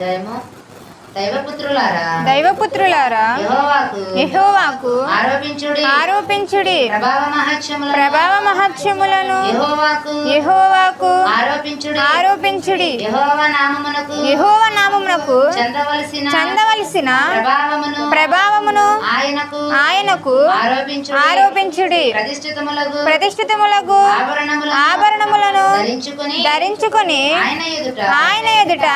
జయము దైవపుత్రులారా దైవపుత్రులారా యెహోవాకు ఆరోపించుడి ప్రభావ మహత్యములను యెహోవాకు ఆరోపించుడి యెహోవా నామమునకు చెందవలసిన ప్రభావమును ఆయనకు ఆరోపించుడి ప్రతిష్ఠితములకు ఆభరణములను ధరించుకొని ధరించుకొని ఆయన ఎదుట ఆయన ఎదుట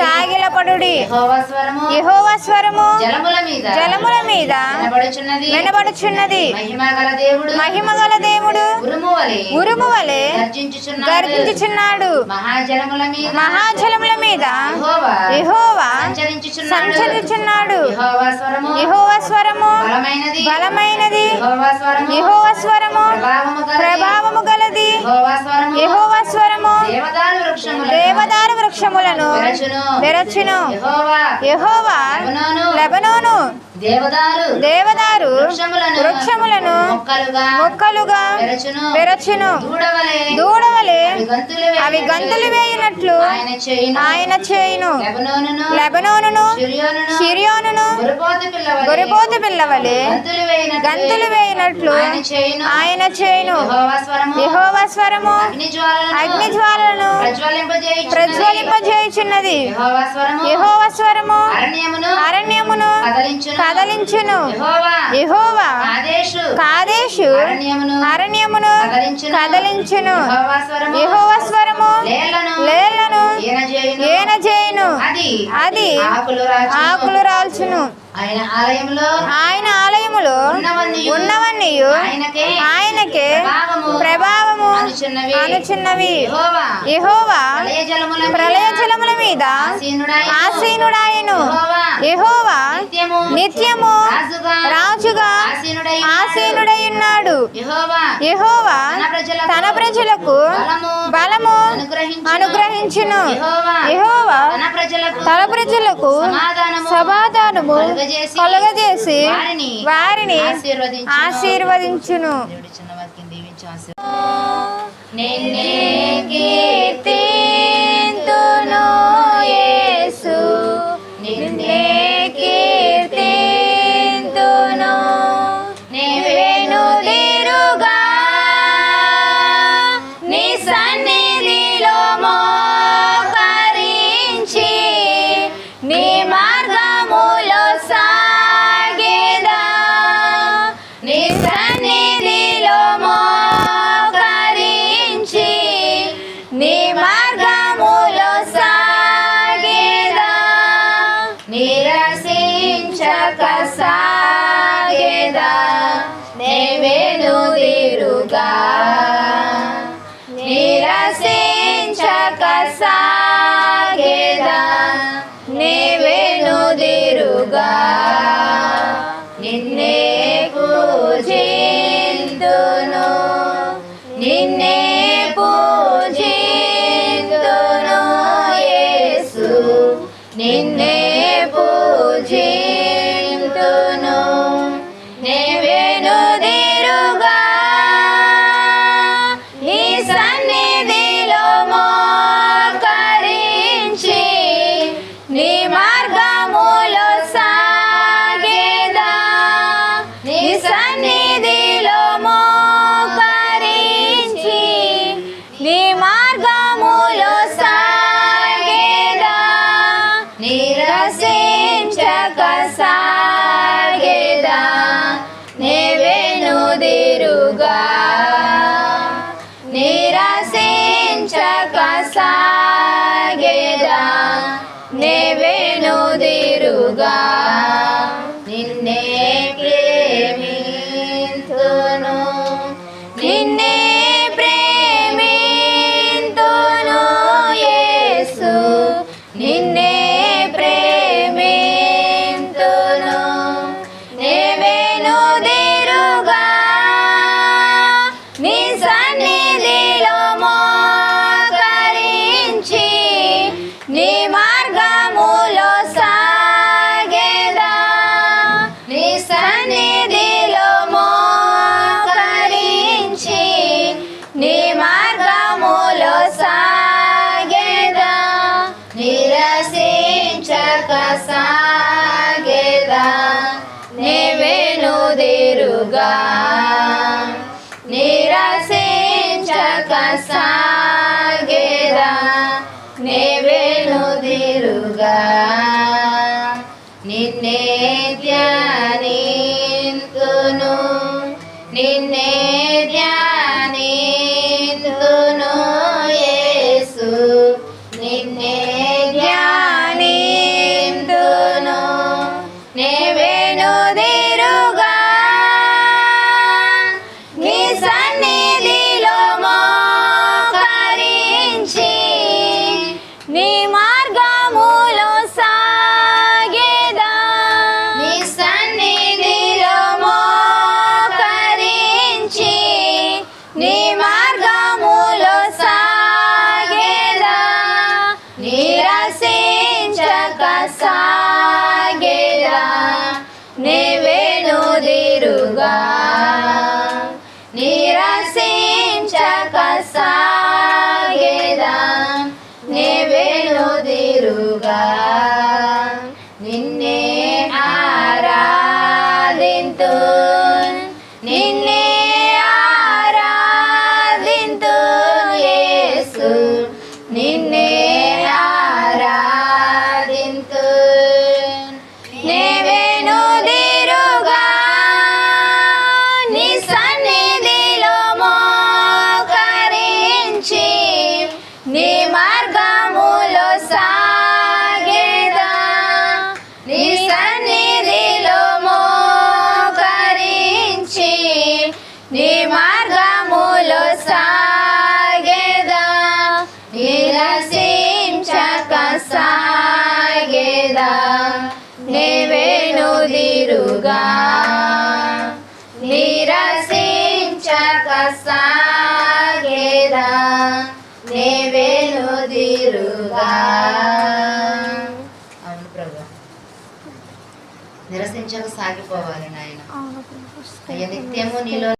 సాగిలపడుడి. యెహోవా స్వరము. జలముల మీద వినబడుచున్నది. మహిమ గల దేవుడు. ఉరుము వలె గర్జించుచున్నాడు. మహాజలముల మీద యెహోవా సంచరించుచున్నాడు. యెహోవా స్వరము. బలమైనది. యెహోవా స్వరము. ప్రభావము గలది. యెహోవా స్వరము. దేవదారు వృక్షములను విరచును. యెహోవా. లెబనోను. దేవదారు దేవదారు వృక్షములను మొక్కలుగా విరచును దూడవలే అవి గంతులు వేయినట్లు ఆయన చేయును. లెబనోనును లెబనోనును సిరియోనును గొరిపోతు పిల్లవలే గంతులు వేయినట్లు ఆయన చేయును. యెహోవా స్వరము అగ్ని జ్వాలలను ప్రజ్వలింపజేయుచున్నది. యెహోవా స్వరము అరణ్యమును కదలించును. యెహోవా. కాదేశు. అరణ్యమును. కదలించును. యెహోవా స్వరము. లేలను. ఏన చేయును. అది. ఆకులు రాల్చును. ఆయన ఆలయములో ఉన్నవన్నీయు. ఉన్నవన్నీ ఆయనకే ఆయనకే ప్రభావము ప్రభావము అనుచున్నవి అనుచున్నవి యెహోవా. ప్రళయ జలముల మీద ఆసీనుడాయెను. యెహోవా. నిత్యము. రాజుగా. రాజుగా. ఆసీనుడై ఆసీనుడై ఉన్నాడు. యెహోవా. తన ప్రజలకు బలము. అనుగ్రహించును. యెహోవా. తన ప్రజలకు సమాధానము. కలుగజేసి వారిని ఆశీర్వదించును. ने ने నిరసించక సాగేదా నేవేనుదిరుగా నిరసించక సాగేదా నేవేనుదిరుగా నిన్నే పూజింతును నిన్నే పూజింతును యేసు. నిన్నే పూజింతును धनो नि నీవెనుదిరుగా నిరసించక సాగేదా నీవెనుదిరుగా నిన్నే ధ్యానింతును. నిన్నే నిరసించక సాగేదా నీవెనుదిరుగా నిరసించక సాగేదా నీవెనుదిరుగా నిన్నే ఆరాధింతు నిన్నే ఆరాధింతు యేసు నిన్నే ఆరాధింతు నీ మార్గములో సాగేదా. నీ సన్నిధిలో మోకరించి నీ మార్గములో సాగేదా. నిరసించక సాగేదా. నీవెనుదిరుగా నిరసించక సాగేదా. అవును ప్రభు. నిరసించక సాగిపోవాలి నాయన. అయ్యా నిత్యము నీలో